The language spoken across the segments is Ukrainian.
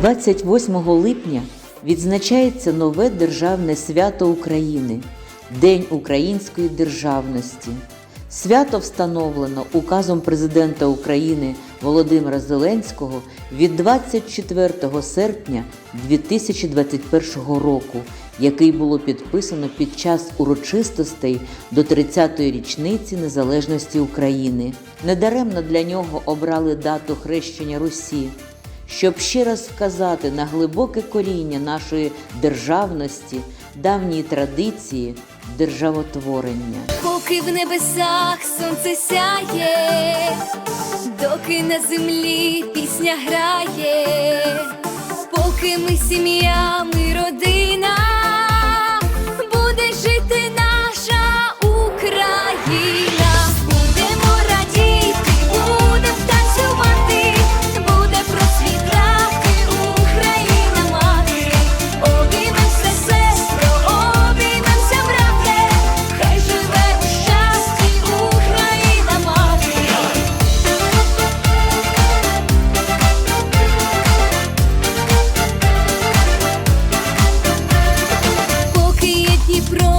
28 липня відзначається нове державне свято України День української державності. Свято встановлено указом президента України Володимира Зеленського від 24 серпня 2021 року, який було підписано під час урочистостей до 30-ї річниці незалежності України. Недаремно для нього обрали дату хрещення Русі щоб ще раз вказати на глибоке коріння нашої державності, давньої традиції державотворення. Поки в небесах сонце сяє, доки на землі пісня грає, поки ми сім'я, ми родина, і полонина,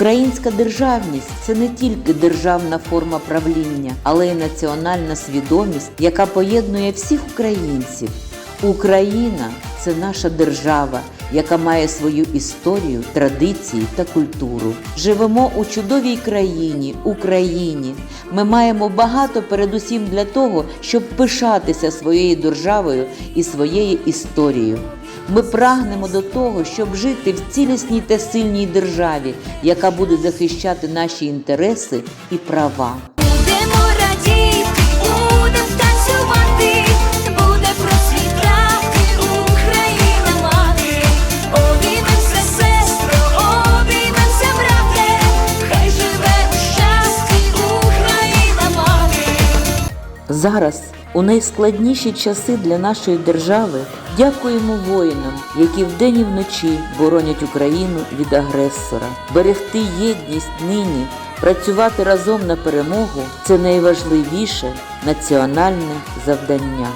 Українська державність це не тільки державна форма правління, але й національна свідомість, яка поєднує всіх українців. Україна це наша держава, яка має свою історію, традиції та культуру. Живемо у чудовій країні, Україні. Ми маємо багато передусім для того, щоб пишатися своєю державою і своєю історією. Ми прагнемо до того, щоб жити в цілісній та сильній державі, яка буде захищати наші інтереси і права. Будемо радіти, будемо танцювати, буде процвітати Україна мати. Обіймемося, сестро, обіймемося, брате, хай живе у щасті Україна мати. Зараз, у найскладніші часи для нашої держави, дякуємо воїнам, які вдень і вночі боронять Україну від агресора. Берегти єдність нині, працювати разом на перемогу це найважливіше національне завдання.